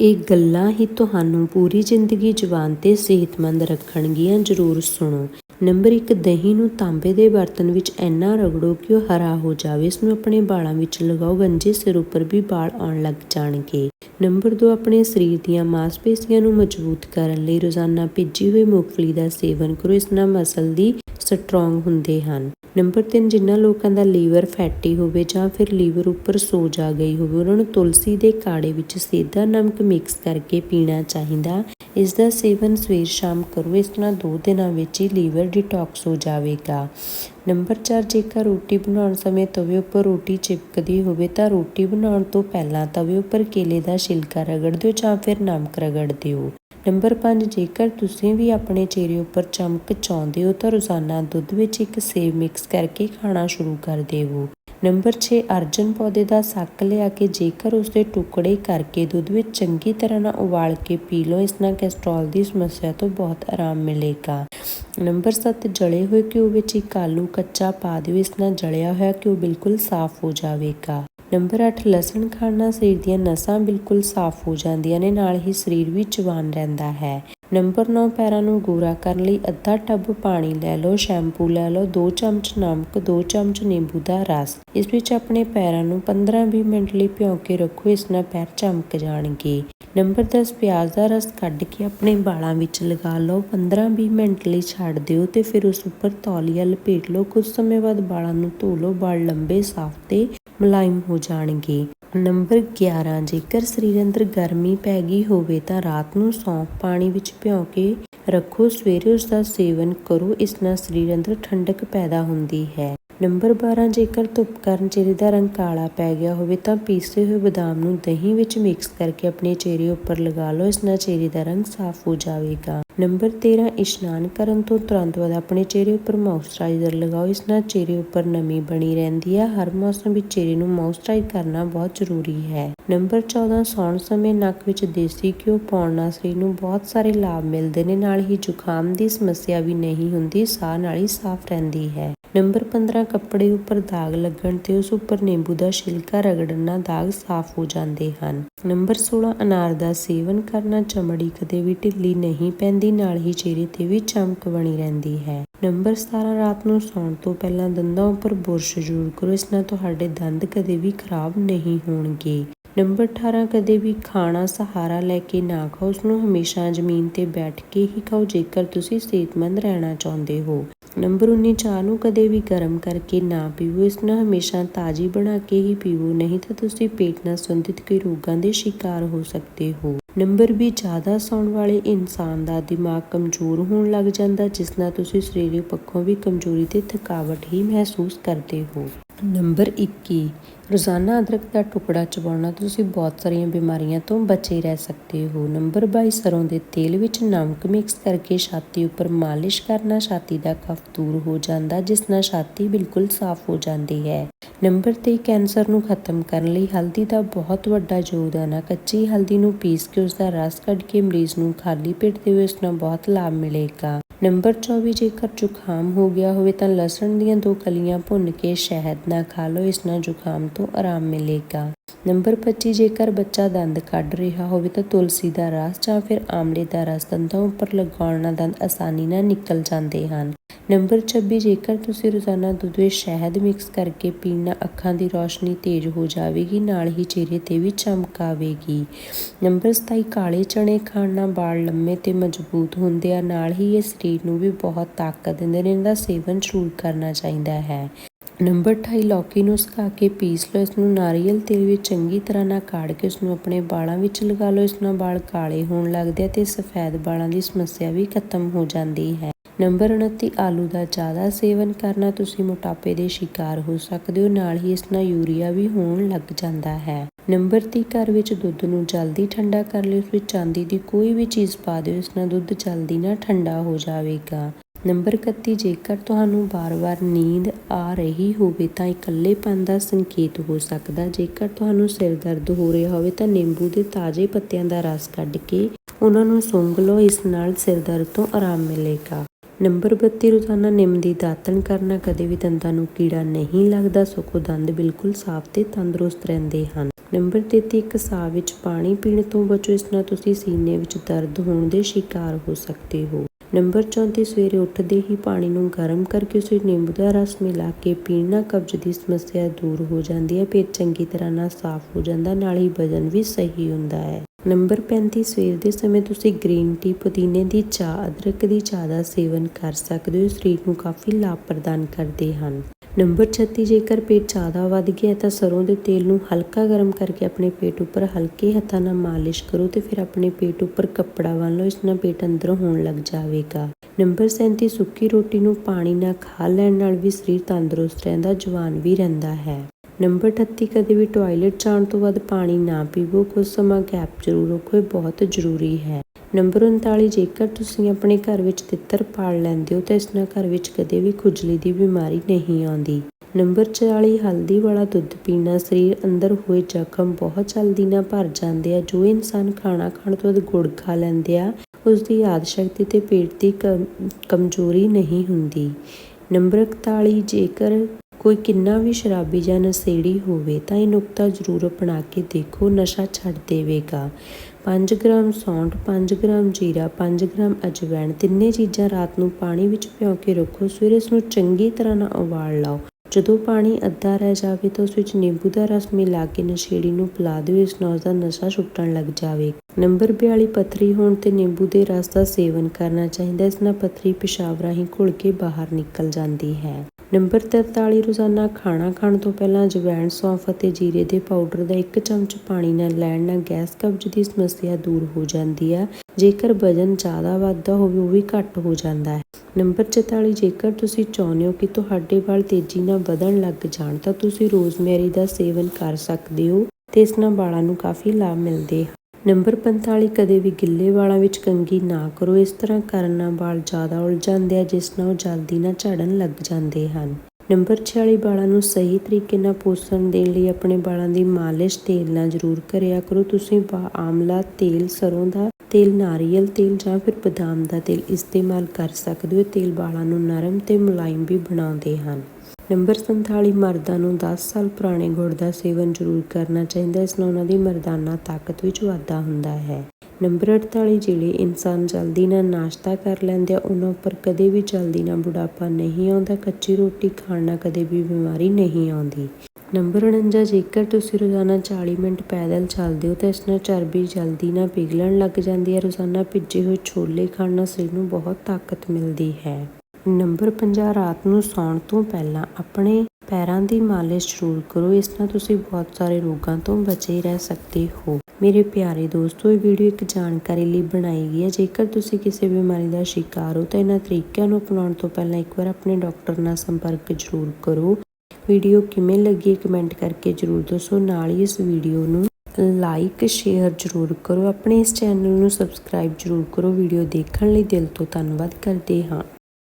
ਇਹ ਗੱਲਾਂ ਹੀ ਤੁਹਾਨੂੰ ਪੂਰੀ ਜ਼ਿੰਦਗੀ ਜਵਾਨ ਤੇ ਸਿਹਤਮੰਦ ਰੱਖਣਗੀਆਂ, ਜ਼ਰੂਰ ਸੁਣੋ। ਨੰਬਰ 1 ਦਹੀਂ ਨੂੰ ਤਾਂਬੇ ਦੇ ਬਰਤਨ ਵਿੱਚ ਇੰਨਾ ਰਗੜੋ ਕਿ ਉਹ ਹਰਾ ਹੋ ਜਾਵੇ, ਇਸ ਨੂੰ ਆਪਣੇ ਵਾਲਾਂ ਵਿੱਚ ਲਗਾਓ, ਗੰਜੇ ਸਿਰ ਉੱਪਰ ਵੀ ਵਾਲ ਆਉਣ ਲੱਗ ਜਾਣਗੇ। ਨੰਬਰ 2 ਆਪਣੇ ਸਰੀਰ ਦੀਆਂ ਮਾਸਪੇਸ਼ੀਆਂ ਨੂੰ ਮਜ਼ਬੂਤ ਕਰਨ ਲਈ ਰੋਜ਼ਾਨਾ ਭਿੱਜੀ ਹੋਈ ਮੂੰਗਫਲੀ ਦਾ ਸੇਵਨ ਕਰੋ, ਇਸ ਨਾਲ ਮਸਲ ਦੀ ਸਟਰੋਂਗ ਹੁੰਦੇ ਹਨ। ਨੰਬਰ 3 ਜਿਨ੍ਹਾਂ ਲੋਕਾਂ ਦਾ ਲੀਵਰ ਫੈਟੀ ਹੋਵੇ ਜਾਂ ਫਿਰ ਲੀਵਰ ਉੱਪਰ ਸੋਜ ਆ ਗਈ ਹੋਵੇ, ਉਹਨਾਂ ਨੂੰ ਤੁਲਸੀ ਦੇ ਕਾੜੇ ਵਿੱਚ ਸੇਦਾ ਨਮਕ ਮਿਕਸ ਕਰਕੇ ਪੀਣਾ ਚਾਹੀਦਾ। ਇਸ ਦਾ ਸੇਵਨ ਸਵੇਰ ਸ਼ਾਮ ਕਰੋ, ਇਸ ਤਰ੍ਹਾਂ 2 ਦਿਨਾਂ ਵਿੱਚ ਹੀ ਲੀਵਰ ਡਿਟੌਕਸ ਹੋ ਜਾਵੇਗਾ। ਨੰਬਰ 4 ਜੇਕਰ ਰੋਟੀ ਬਣਾਉਣ ਸਮੇਂ ਤਵੇ ਉੱਪਰ ਰੋਟੀ ਚਿਪਕਦੀ ਹੋਵੇ, ਤਾਂ ਰੋਟੀ ਬਣਾਉਣ ਤੋਂ ਪਹਿਲਾਂ ਤਵੇ ਉੱਪਰ ਕੇਲੇ ਦਾ ਛਿਲਕਾ ਰਗੜ ਦਿਓ ਜਾਂ ਫਿਰ ਨਮਕ ਰਗੜ ਦਿਓ ਨੰਬਰ 5 ਜੇਕਰ ਤੁਸੀਂ ਵੀ ਆਪਣੇ ਚਿਹਰੇ ਉੱਪਰ ਚਮਕ ਚਾਹੁੰਦੇ ਹੋ, ਤਾਂ ਰੋਜ਼ਾਨਾ ਦੁੱਧ ਵਿੱਚ ਇੱਕ ਸੇਬ ਮਿਕਸ ਕਰਕੇ ਖਾਣਾ ਸ਼ੁਰੂ ਕਰ ਦੇਵੋ। ਨੰਬਰ 6 ਅਰਜਨ ਪੌਦੇ ਦਾ ਸੱਕ ਲਿਆ ਕੇ ਜੇਕਰ ਉਸ ਦੇ ਟੁਕੜੇ ਕਰਕੇ ਦੁੱਧ ਵਿੱਚ ਚੰਗੀ ਤਰ੍ਹਾਂ ਨਾਲ ਉਬਾਲ ਕੇ ਪੀ ਲਓ, ਇਸ ਨਾਲ ਕੈਸਟਰੋਲ ਦੀ ਸਮੱਸਿਆ ਤੋਂ ਬਹੁਤ ਆਰਾਮ ਮਿਲੇਗਾ। ਨੰਬਰ 7 ਜਲੇ ਹੋਏ ਘਿਓ ਵਿੱਚ ਇੱਕ ਆਲੂ ਕੱਚਾ ਪਾ ਦਿਓ, ਇਸ ਨਾਲ ਜਲਿਆ ਹੋਇਆ ਘਿਓ ਬਿਲਕੁਲ ਸਾਫ਼ ਹੋ ਜਾਵੇਗਾ। ਨੰਬਰ 8 ਲਸਣ ਖਾਣ ਨਾਲ ਸਰੀਰ ਦੀਆਂ ਨਸਾਂ ਬਿਲਕੁਲ ਸਾਫ਼ ਹੋ ਜਾਂਦੀਆਂ ਨੇ, ਨਾਲ ਹੀ ਸਰੀਰ ਵੀ ਜਵਾਨ ਰਹਿੰਦਾ ਹੈ। ਨੰਬਰ 9 ਪੈਰਾਂ ਨੂੰ ਗੋਰਾ ਕਰਨ ਲਈ ਅੱਧਾ ਟੱਬ ਪਾਣੀ ਲੈ ਲਓ, ਸ਼ੈਂਪੂ ਲੈ ਲਓ 2 ਚਮਚ ਨਮਕ 2 ਚਮਚ ਨਿੰਬੂ ਦਾ ਰਸ। ਇਸ ਵਿੱਚ ਆਪਣੇ ਪੈਰਾਂ ਨੂੰ 15-20 ਮਿੰਟ ਲਈ ਭਿਓ ਕੇ ਰੱਖੋ, ਇਸ ਨਾਲ ਪੈਰ ਚਮਕ ਜਾਣਗੇ। ਨੰਬਰ 10 ਪਿਆਜ਼ ਦਾ ਰਸ ਕੱਢ ਕੇ ਆਪਣੇ ਵਾਲਾਂ ਵਿੱਚ ਲਗਾ ਲਓ 15-20 ਮਿੰਟ ਲਈ ਛੱਡ ਦਿਓ ਤੇ ਫਿਰ ਉਸ ਉੱਪਰ ਤੌਲੀਆ ਲਪੇਟ ਲਓ, ਕੁਝ ਸਮੇਂ ਬਾਅਦ ਵਾਲਾਂ ਨੂੰ ਧੋ ਲਓ, ਵਾਲ ਲੰਬੇ, ਸਾਫ਼ ਤੇ ਮੁਲਾਇਮ ਹੋ ਜਾਣਗੇ। ਨੰਬਰ 11 ਜੇਕਰ ਸਰੀਰ ਅੰਦਰ ਗਰਮੀ ਪੈ ਗਈ ਹੋਵੇ ਤਾਂ ਰਾਤ ਨੂੰ ਸੌਂਫ ਪਾਣੀ ਵਿੱਚ ਭਿਓ ਕੇ ਰੱਖੋ, ਸਵੇਰੇ ਉਸ ਦਾ ਸੇਵਨ ਕਰੋ, ਇਸ ਨਾਲ ਸਰੀਰ ਅੰਦਰ ਠੰਡਕ ਪੈਦਾ ਹੁੰਦੀ ਹੈ। ਨੰਬਰ 12 ਜੇਕਰ ਧੁੱਪ ਕਾਰਨ ਚਿਹਰੇ ਦਾ ਰੰਗ ਕਾਲਾ ਪੈ ਗਿਆ ਹੋਵੇ ਤਾਂ ਪੀਸੇ ਹੋਏ ਬਦਾਮ ਨੂੰ ਦਹੀਂ ਵਿੱਚ ਮਿਕਸ ਕਰਕੇ ਆਪਣੇ ਚਿਹਰੇ ਉੱਪਰ ਲਗਾ ਲਓ, ਇਸ ਨਾਲ ਚਿਹਰੇ ਦਾ ਰੰਗ ਸਾਫ਼ ਹੋ ਜਾਵੇਗਾ। ਨੰਬਰ 13 ਇਸ਼ਨਾਨ ਕਰਨ ਤੋਂ ਤੁਰੰਤ ਬਾਅਦ ਆਪਣੇ ਚਿਹਰੇ ਉੱਪਰ ਮੌਇਸਚਰਾਈਜ਼ਰ ਲਗਾਓ। ਇਸ ਨਾਲ ਚਿਹਰੇ ਉੱਪਰ ਨਮੀ ਬਣੀ ਰਹਿੰਦੀ ਹੈ। ਹਰ ਮੌਸਮ ਵਿੱਚ ਚਿਹਰੇ ਨੂੰ ਮੌਇਸਚਰਾਈਜ਼ ਕਰਨਾ ਬਹੁਤ ਜ਼ਰੂਰੀ ਹੈ। ਨੰਬਰ 14 ਸੌਣ ਸਮੇਂ ਨੱਕ ਵਿੱਚ ਦੇਸੀ ਘਿਓ ਪਾਉਣ ਨਾਲ ਸਰੀਰ ਨੂੰ ਬਹੁਤ ਸਾਰੇ ਲਾਭ ਮਿਲਦੇ ਨੇ। ਨਾਲ ਹੀ ਜ਼ੁਕਾਮ ਦੀ ਸਮੱਸਿਆ ਵੀ ਨਹੀਂ ਹੁੰਦੀ, ਸਾਹ ਨਾਲ ਹੀ ਸਾਫ਼ ਰਹਿੰਦੀ ਹੈ। ਨੰਬਰ 15 ਕੱਪੜੇ ਉੱਪਰ ਦਾਗ ਲੱਗਣ ਤੇ ਉਸ ਉੱਪਰ ਨਿੰਬੂ ਦਾ ਛਿਲਕਾ ਰਗੜਨ ਨਾਲ ਦਾਗ ਸਾਫ਼ ਹੋ ਜਾਂਦੇ ਹਨ। ਨੰਬਰ 16 ਅਨਾਰ ਦਾ ਸੇਵਨ ਕਰਨਾ। ਚਮੜੀ ਕਦੇ ਵੀ ਢਿੱਲੀ ਨਹੀਂ ਪੈਂਦੀ। ਨਾਲ ਹੀ ਚਿਹਰੇ ਤੇ ਵੀ ਚਮਕ ਬਣੀ ਰਹਿੰਦੀ ਹੈ। ਨੰਬਰ 17 ਰਾਤ ਨੂੰ ਸੌਣ ਤੋਂ ਪਹਿਲਾਂ ਦੰਦਾਂ ਉੱਪਰ ਬੁਰਸ਼ ਜ਼ਰੂਰ ਕਰੋ, ਇਸ ਨਾਲ ਤੁਹਾਡੇ ਦੰਦ ਕਦੇ ਵੀ ਖਰਾਬ ਨਹੀਂ ਹੋਣਗੇ। ਨੰਬਰ 18 ਕਦੇ ਵੀ ਖਾਣਾ ਸਹਾਰਾ ਲੈ ਕੇ ਨਾ ਖਾਓ ਉਸ ਨੂੰ ਹਮੇਸ਼ਾ ਜ਼ਮੀਨ ਤੇ ਬੈਠ ਕੇ ਹੀ ਖਾਓ, ਜੇਕਰ ਤੁਸੀਂ ਸਿਹਤਮੰਦ ਰਹਿਣਾ ਚਾਹੁੰਦੇ ਹੋ। ਨੰਬਰ 19 ਚਾਹ ਨੂੰ ਕਦੇ ਵੀ ਗਰਮ ਕਰਕੇ ਨਾ ਪੀਵੋ ਇਸ ਨੂੰ ਹਮੇਸ਼ਾ ਤਾਜ਼ੀ ਬਣਾ ਕੇ ਹੀ ਪੀਵੋ ਨਹੀਂ ਤਾਂ ਤੁਸੀਂ ਪੇਟ ਨਾਲ ਸੰਬੰਧਿਤ ਕਈ ਰੋਗਾਂ ਦੇ ਸ਼ਿਕਾਰ ਹੋ ਸਕਦੇ ਹੋ। ਨੰਬਰ 20 ਜ਼ਿਆਦਾ ਸੌਣ ਵਾਲੇ ਇਨਸਾਨ ਦਾ ਦਿਮਾਗ ਕਮਜ਼ੋਰ ਹੋਣ ਲੱਗ ਜਾਂਦਾ, ਜਿਸ ਨਾਲ ਤੁਸੀਂ ਸਰੀਰਕ ਪੱਖੋਂ ਵੀ ਕਮਜ਼ੋਰੀ ਤੇ ਥਕਾਵਟ ਹੀ ਮਹਿਸੂਸ ਕਰਦੇ ਹੋ। ਨੰਬਰ 21 ਰੋਜ਼ਾਨਾ ਅਦਰਕ ਦਾ ਟੁਕੜਾ ਚਬਾਉਣਾ, ਤੁਸੀਂ ਬਹੁਤ ਸਾਰੀਆਂ ਬਿਮਾਰੀਆਂ ਤੋਂ ਬਚੇ ਰਹਿ ਸਕਦੇ ਹੋ। ਨੰਬਰ 22 ਸਰੋਂ ਦੇ ਤੇਲ ਵਿੱਚ ਨਮਕ ਮਿਕਸ ਕਰਕੇ ਛਾਤੀ ਉੱਪਰ ਮਾਲਿਸ਼ ਕਰਨਾ, ਛਾਤੀ ਦਾ ਕਫ ਦੂਰ ਹੋ ਜਾਂਦਾ, ਜਿਸ ਨਾਲ ਛਾਤੀ ਬਿਲਕੁਲ ਸਾਫ਼ ਹੋ ਜਾਂਦੀ ਹੈ। ਨੰਬਰ 23 ਕੈਂਸਰ ਨੂੰ ਖਤਮ ਕਰਨ ਲਈ ਹਲਦੀ ਦਾ ਬਹੁਤ ਵੱਡਾ ਯੋਗਦਾਨ ਹੈ ਕੱਚੀ ਹਲਦੀ ਨੂੰ ਪੀਸ ਕੇ ਉਸ ਦਾ ਰਸ ਕੱਢ ਕੇ ਮਰੀਜ਼ ਨੂੰ ਖਾਲੀ ਪੇਟ ਦਿਓ ਉਸ ਨਾਲ ਬਹੁਤ ਲਾਭ ਮਿਲੇਗਾ। ਨੰਬਰ 24 ਜੇਕਰ ਜ਼ੁਕਾਮ ਹੋ ਗਿਆ ਹੋਵੇ ਤਾਂ ਲਸਣ ਦੀਆਂ ਦੋ ਕਲੀਆਂ ਭੁੰਨ ਕੇ ਸ਼ਹਿਦ ਨਾਲ ਖਾ ਲਓ, ਇਸ ਨਾਲ ਜ਼ੁਕਾਮ ਤੋਂ ਆਰਾਮ ਮਿਲੇਗਾ। ਨੰਬਰ 25 ਜੇਕਰ ਬੱਚਾ ਦੰਦ ਕੱਢ ਰਿਹਾ ਹੋਵੇ ਤਾਂ ਤੁਲਸੀ ਦਾ ਰਸ ਜਾਂ ਫਿਰ ਆਮਲੇ ਦਾ ਰਸ ਦੰਦਾਂ ਉੱਪਰ ਲਗਾਉਣ ਨਾਲ ਦੰਦ ਆਸਾਨੀ ਨਾਲ ਨਿਕਲ ਜਾਂਦੇ ਹਨ। ਨੰਬਰ 26 ਜੇਕਰ ਤੁਸੀਂ ਰੋਜ਼ਾਨਾ ਦੁੱਧ ਵਿੱਚ ਸ਼ਹਿਦ ਮਿਕਸ ਕਰਕੇ ਪੀਣ ਨਾਲ ਅੱਖਾਂ ਦੀ ਰੌਸ਼ਨੀ ਤੇਜ਼ ਹੋ ਜਾਵੇਗੀ, ਨਾਲ ਹੀ ਚਿਹਰੇ ਤੇ ਵੀ ਚਮਕ ਆਵੇਗੀ। ਨੰਬਰ 27 ਕਾਲੇ ਚਣੇ ਖਾਣ ਨਾਲ ਵਾਲ ਲੰਮੇ ਤੇ ਮਜ਼ਬੂਤ ਹੁੰਦੇ ਆ, ਨਾਲ ਹੀ ਇਹ ਸਰੀਰ ਨੂੰ ਵੀ ਬਹੁਤ ਤਾਕਤ ਦਿੰਦੇ ਨੇ, ਇਹਦਾ ਸੇਵਨ ਜ਼ਰੂਰ ਕਰਨਾ ਚਾਹੀਦਾ ਹੈ। ਨੰਬਰ 28 ਲੌਕੀ ਨੂੰ ਸੁਕਾ ਕੇ ਪੀਸ ਲਓ। ਇਸ ਨੂੰ ਨਾਰੀਅਲ ਤੇਲ ਵਿੱਚ ਚੰਗੀ ਤਰ੍ਹਾਂ ਨਾਲ ਕਾੜ ਕੇ ਉਸ ਨੂੰ ਆਪਣੇ ਵਾਲਾਂ ਵਿੱਚ ਲਗਾ ਲਓ। ਇਸ ਨਾਲ ਵਾਲ ਕਾਲੇ ਹੋਣ ਲੱਗਦੇ ਆ ਤੇ ਸਫੈਦ ਵਾਲਾਂ ਦੀ ਸਮੱਸਿਆ ਵੀ ਖਤਮ ਹੋ ਜਾਂਦੀ ਹੈ। ਨੰਬਰ 29 ਆਲੂ ਦਾ ਜ਼ਿਆਦਾ ਸੇਵਨ ਕਰਨਾ। ਤੁਸੀਂ ਮੋਟਾਪੇ ਦੇ ਸ਼ਿਕਾਰ ਹੋ ਸਕਦੇ ਹੋ। ਨਾਲ ਹੀ ਇਸ ਨਾਲ ਯੂਰੀਆ ਵੀ ਹੋਣ ਲੱਗ ਜਾਂਦਾ ਹੈ। ਨੰਬਰ 30 ਘਰ ਵਿੱਚ ਦੁੱਧ ਨੂੰ ਜਲਦੀ ਠੰਡਾ ਕਰ ਲਿਓ। ਉਸ ਵਿੱਚ ਚਾਂਦੀ ਦੀ ਕੋਈ ਵੀ ਚੀਜ਼ ਪਾ ਦਿਓ। ਇਸ ਨਾਲ ਦੁੱਧ ਜਲਦੀ ਨਾ ਠੰਡਾ ਹੋ ਜਾਵੇਗਾ। ਨੰਬਰ 31 ਜੇਕਰ ਤੁਹਾਨੂੰ ਵਾਰ-ਵਾਰ ਨੀਂਦ ਆ ਰਹੀ ਹੋਵੇ ਤਾਂ ਇਕੱਲੇਪਨ ਦਾ ਸੰਕੇਤ ਹੋ ਸਕਦਾ। ਜੇਕਰ ਤੁਹਾਨੂੰ ਸਿਰ ਦਰਦ ਹੋ ਰਿਹਾ ਹੋਵੇ ਤਾਂ ਨਿੰਬੂ ਦੇ ਤਾਜ਼ੇ ਪੱਤਿਆਂ ਦਾ ਰਸ ਕੱਢ ਕੇ ਉਹਨਾਂ ਨੂੰ ਸੁੰਘ ਲਓ। ਇਸ ਨਾਲ ਸਿਰ ਦਰਦ ਤੋਂ ਆਰਾਮ ਮਿਲੇਗਾ। ਨੰਬਰ 32 ਰੋਜ਼ਾਨਾ ਨਿੰਮ ਦੀ ਦਾਤਣ ਕਰਨਾ ਕਦੇ ਵੀ ਦੰਦਾਂ ਨੂੰ ਕੀੜਾ ਨਹੀਂ ਲੱਗਦਾ। ਸਗੋਂ ਦੰਦ ਬਿਲਕੁਲ ਸਾਫ਼ ਤੇ ਤੰਦਰੁਸਤ ਰਹਿੰਦੇ ਹਨ। ਨੰਬਰ 33 ਇੱਕ ਸਾਹ ਵਿੱਚ ਪਾਣੀ ਪੀਣ ਤੋਂ ਬਚੋ। ਇਸ ਨਾਲ ਤੁਸੀਂ ਸੀਨੇ ਵਿੱਚ ਦਰਦ ਹੋਣ ਦੇ ਸ਼ਿਕਾਰ ਹੋ ਸਕਦੇ ਹੋ। ਨੰਬਰ 34 ਸਵੇਰੇ ਉੱਠਦੇ ਹੀ ਪਾਣੀ ਨੂੰ ਗਰਮ ਕਰਕੇ ਉਸ ਵਿੱਚ ਨਿੰਬੂ ਦਾ ਰਸ ਮਿਲਾ ਕੇ ਪੀਣਾ ਕਬਜ਼ ਦੀ ਸਮੱਸਿਆ ਦੂਰ ਹੋ ਜਾਂਦੀ ਹੈ ਪੇਟ ਚੰਗੀ ਤਰ੍ਹਾਂ ਨਾਲ ਸਾਫ਼ ਹੋ ਜਾਂਦਾ, ਨਾਲ ਹੀ ਵਜ਼ਨ ਵੀ ਸਹੀ ਹੁੰਦਾ ਹੈ। ਨੰਬਰ 35 ਸਵੇਰ ਦੇ ਸਮੇਂ ਤੁਸੀਂ ਗ੍ਰੀਨ ਟੀ, ਪੁਦੀਨੇ ਦੀ ਚਾਹ, ਅਦਰਕ ਦੀ ਚਾਹ ਦਾ ਸੇਵਨ ਕਰ ਸਕਦੇ ਹੋ ਸਰੀਰ ਨੂੰ ਕਾਫੀ ਲਾਭ ਪ੍ਰਦਾਨ ਕਰਦੇ ਹਨ। ਨੰਬਰ 36 ਜੇਕਰ ਪੇਟ ਜ਼ਿਆਦਾ ਵੱਧ ਗਿਆ ਤਾਂ ਸਰੋਂ ਦੇ ਤੇਲ ਨੂੰ ਹਲਕਾ ਗਰਮ ਕਰਕੇ ਆਪਣੇ ਪੇਟ ਉੱਪਰ ਹਲਕੇ ਹੱਥਾਂ ਨਾਲ ਮਾਲਿਸ਼ ਕਰੋ ਤੇ ਫਿਰ ਆਪਣੇ ਪੇਟ ਉੱਪਰ ਕੱਪੜਾ ਬੰਨ੍ਹ ਲਓ, ਇਸ ਨਾਲ ਪੇਟ ਅੰਦਰੋਂ ਹੋਣ ਲੱਗ ਜਾਵੇਗਾ। ਨੰਬਰ 37 ਸੁੱਕੀ ਰੋਟੀ ਨੂੰ ਪਾਣੀ ਨਾਲ ਖਾ ਲੈਣ ਨਾਲ ਵੀ ਸਰੀਰ ਤੰਦਰੁਸਤ ਰਹਿੰਦਾ, ਜਵਾਨ ਵੀ ਰਹਿੰਦਾ ਹੈ। ਨੰਬਰ 38 ਕਦੇ ਵੀ ਟਾਇਲਟ ਜਾਣ ਤੋਂ ਬਾਅਦ ਪਾਣੀ ਨਾ ਪੀਵੋ, ਕੁਝ ਸਮਾਂ ਗੈਪ ਜ਼ਰੂਰ ਰੱਖੋ, ਇਹ ਬਹੁਤ ਜ਼ਰੂਰੀ ਹੈ। ਨੰਬਰ 39 ਜੇਕਰ ਤੁਸੀਂ ਆਪਣੇ ਘਰ ਵਿੱਚ ਤਿੱਤਰ ਪਾਲ ਲੈਂਦੇ ਹੋ ਤਾਂ ਇਸ ਨਾਲ ਘਰ ਵਿੱਚ ਕਦੇ ਵੀ ਖੁਜਲੀ ਦੀ ਬਿਮਾਰੀ ਨਹੀਂ ਆਉਂਦੀ। ਨੰਬਰ 40 ਹਲਦੀ ਵਾਲਾ ਦੁੱਧ ਪੀਣਾ ਸਰੀਰ ਅੰਦਰ ਹੋਏ ਜ਼ਖਮ ਬਹੁਤ ਜਲਦੀ ਨਾਲ ਭਰ ਜਾਂਦੇ ਆ। ਜੋ ਇਨਸਾਨ ਖਾਣਾ ਖਾਣ ਤੋਂ ਬਾਅਦ ਗੁੜ ਖਾ ਲੈਂਦੇ ਆ ਉਸ ਦੀ ਯਾਦ ਸ਼ਕਤੀ ਤੇ ਪੇਟ ਦੀ ਕਮ- ਕਮਜ਼ੋਰੀ ਨਹੀਂ ਹੁੰਦੀ। ਨੰਬਰ 41 ਜੇਕਰ ਕੋਈ ਕਿੰਨਾ ਵੀ ਸ਼ਰਾਬੀ ਜਾਂ ਨਸ਼ੇੜੀ ਹੋਵੇ ਤਾਂ ਇਹ ਨੁਕਤਾ ਜ਼ਰੂਰ ਅਪਣਾ ਕੇ ਦੇਖੋ, ਨਸ਼ਾ ਛੱਡ ਦੇਵੇਗਾ। 5 ਗ੍ਰਾਮ ਸੌਂਠ 5 ਗ੍ਰਾਮ ਜੀਰਾ 5 ਗ੍ਰਾਮ ਅਜਵਾਇਣ ਤਿੰਨੇ ਚੀਜ਼ਾਂ ਰਾਤ ਨੂੰ ਪਾਣੀ ਵਿੱਚ ਭਿਓ ਕੇ ਰੱਖੋ। ਸਵੇਰੇ ਇਸ ਨੂੰ ਚੰਗੀ ਤਰ੍ਹਾਂ ਨਾਲ ਉਬਾਲ ਲਓ। ਜਦੋਂ ਪਾਣੀ ਅੱਧਾ ਰਹਿ ਜਾਵੇ ਤਾਂ ਉਸ ਵਿੱਚ ਨਿੰਬੂ ਦਾ ਰਸ ਮਿਲਾ ਕੇ ਨਸ਼ੇੜੀ ਨੂੰ ਪਿਲਾ ਦਿਓ। ਇਸ ਨਾਲ ਉਸਦਾ ਨਸ਼ਾ ਛੁੱਟਣ ਲੱਗ ਜਾਵੇ। ਨੰਬਰ 42 ਪਥਰੀ ਹੋਣ ਤੇ ਨਿੰਬੂ ਦੇ ਰਸ ਦਾ ਸੇਵਨ ਕਰਨਾ ਚਾਹੀਦਾ ਇਸ ਨਾਲ ਪਥਰੀ ਪਿਸ਼ਾਬ ਰਾਹੀਂ ਘੁਲ ਕੇ ਬਾਹਰ ਨਿਕਲ ਜਾਂਦੀ ਹੈ। ਨੰਬਰ 43 ਰੋਜ਼ਾਨਾ ਖਾਣਾ ਖਾਣ ਤੋਂ ਪਹਿਲਾਂ ਜਵੈਣ ਸੌਂਫ ਅਤੇ ਜੀਰੇ ਦੇ ਪਾਊਡਰ ਦਾ ਇੱਕ ਚਮਚ ਪਾਣੀ ਨਾਲ ਲੈਣ ਨਾਲ ਗੈਸ ਕਬਜ਼ ਦੀ ਸਮੱਸਿਆ ਦੂਰ ਹੋ ਜਾਂਦੀ ਹੈ। ਜੇਕਰ ਵਜ਼ਨ ਜ਼ਿਆਦਾ ਵੱਧਦਾ ਹੋਵੇ, ਉਹ ਵੀ ਘੱਟ ਹੋ ਜਾਂਦਾ ਹੈ। ਨੰਬਰ 44 ਜੇਕਰ ਤੁਸੀਂ ਚਾਹੁੰਦੇ ਹੋ ਕਿ ਤੁਹਾਡੇ ਵਾਲ ਤੇਜ਼ੀ ਨਾਲ ਵਧਣ ਲੱਗ ਜਾਣ, ਤਾਂ ਤੁਸੀਂ ਰੋਜ਼ਮੈਰੀ ਦਾ ਸੇਵਨ ਕਰ ਸਕਦੇ ਹੋ ਤੇ ਇਸ ਨਾਲ ਵਾਲਾਂ ਨੂੰ ਕਾਫੀ ਲਾਭ ਮਿਲਦੇ ਨੰਬਰ 45 ਕਦੇ ਵੀ ਗਿੱਲੇ ਵਾਲਾਂ ਵਿੱਚ ਕੰਘੀ ਨਾ ਕਰੋ। ਇਸ ਤਰ੍ਹਾਂ ਕਰਨ ਨਾਲ ਵਾਲ ਜ਼ਿਆਦਾ ਉਲਝ ਜਾਂਦੇ ਆ, ਜਿਸ ਨਾਲ ਉਹ ਜਲਦੀ ਨਾਲ ਝੜਨ ਲੱਗ ਜਾਂਦੇ ਹਨ। ਨੰਬਰ 46 ਵਾਲਾਂ ਨੂੰ ਸਹੀ ਤਰੀਕੇ ਨਾਲ ਪੋਸਣ ਦੇਣ ਲਈ ਆਪਣੇ ਵਾਲਾਂ ਦੀ ਮਾਲਿਸ਼ ਤੇਲ ਨਾਲ ਜ਼ਰੂਰ ਕਰਿਆ ਕਰੋ। ਤੁਸੀਂ ਵਾ- ਆਮਲਾ ਤੇਲ, ਸਰੋਂ ਦਾ ਤੇਲ, ਨਾਰੀਅਲ ਤੇਲ ਜਾਂ ਫਿਰ ਬਦਾਮ ਦਾ ਤੇਲ ਇਸਤੇਮਾਲ ਕਰ ਸਕਦੇ ਹੋ। ਤੇਲ ਵਾਲਾਂ ਨੂੰ ਨਰਮ ਤੇ ਮੁਲਾਇਮ ਵੀ ਬਣਾਉਂਦੇ ਹਨ। ਨੰਬਰ 47 ਮਰਦਾਂ ਨੂੰ 10 ਸਾਲ ਪੁਰਾਣੇ ਗੁੜ ਦਾ ਸੇਵਨ ਜ਼ਰੂਰ ਕਰਨਾ ਚਾਹੀਦਾ ਇਸ ਨਾਲ ਉਹਨਾਂ ਦੀ ਮਰਦਾਨਾ ਤਾਕਤ ਵਿੱਚ ਵਾਧਾ ਹੁੰਦਾ ਹੈ। ਨੰਬਰ 48 ਜਿਹੜੇ ਇਨਸਾਨ ਜਲਦੀ ਨਾਲ ਨਾਸ਼ਤਾ ਕਰ ਲੈਂਦੇ ਆ, ਉਹਨਾਂ ਉੱਪਰ ਕਦੇ ਵੀ ਜਲਦੀ ਨਾਲ ਬੁਢਾਪਾ ਨਹੀਂ ਆਉਂਦਾ, ਕੱਚੀ ਰੋਟੀ ਖਾਣ ਨਾਲ ਕਦੇ ਵੀ ਬਿਮਾਰੀ ਨਹੀਂ ਆਉਂਦੀ। ਨੰਬਰ 49 ਜੇਕਰ ਤੁਸੀਂ ਰੋਜ਼ਾਨਾ 40 ਮਿੰਟ ਪੈਦਲ ਚੱਲਦੇ ਹੋ, ਤਾਂ ਇਸ ਨਾਲ ਚਰਬੀ ਜਲਦੀ ਨਾਲ ਪਿਘਲਣ ਲੱਗ ਜਾਂਦੀ ਹੈ। ਰੋਜ਼ਾਨਾ ਭਿੱਜੇ ਹੋਏ ਛੋਲੇ ਖਾਣ ਨਾਲ ਸਰੀਰ ਨੂੰ ਬਹੁਤ ਤਾਕਤ ਮਿਲਦੀ ਹੈ। ਨੰਬਰ 50 ਰਾਤ ਨੂੰ ਸੌਣ ਤੋਂ ਪਹਿਲਾਂ ਆਪਣੇ ਪੈਰਾਂ ਦੀ ਮਾਲਿਸ਼ ਜ਼ਰੂਰ ਕਰੋ। ਇਸ ਨਾਲ ਤੁਸੀਂ ਬਹੁਤ ਸਾਰੇ ਰੋਗਾਂ ਤੋਂ ਬਚੇ ਰਹਿ ਸਕਦੇ ਹੋ। ਮੇਰੇ ਪਿਆਰੇ ਦੋਸਤੋ, ਇਹ ਵੀਡੀਓ ਇੱਕ ਜਾਣਕਾਰੀ ਲਈ ਬਣਾਈ ਗਈ ਹੈ। ਜੇਕਰ ਤੁਸੀਂ ਕਿਸੇ ਬਿਮਾਰੀ ਦਾ ਸ਼ਿਕਾਰ ਹੋ ਤਾਂ ਇਹਨਾਂ ਤਰੀਕਿਆਂ ਨੂੰ ਅਪਣਾਉਣ ਤੋਂ ਪਹਿਲਾਂ ਇੱਕ ਵਾਰ ਆਪਣੇ ਡਾਕਟਰ ਨਾਲ ਸੰਪਰਕ ਜ਼ਰੂਰ ਕਰੋ। ਵੀਡੀਓ ਕਿਵੇਂ ਲੱਗੀ ਕਮੈਂਟ ਕਰਕੇ ਜ਼ਰੂਰ ਦੱਸੋ। ਨਾਲ ਹੀ ਇਸ ਵੀਡੀਓ ਨੂੰ ਲਾਈਕ, ਸ਼ੇਅਰ ਜ਼ਰੂਰ ਕਰੋ। ਆਪਣੇ ਇਸ ਚੈਨਲ ਨੂੰ ਸਬਸਕ੍ਰਾਈਬ ਜ਼ਰੂਰ ਕਰੋ। ਵੀਡੀਓ ਦੇਖਣ ਲਈ ਦਿਲ ਤੋਂ ਧੰਨਵਾਦ ਕਰਦੇ ਹਾਂ।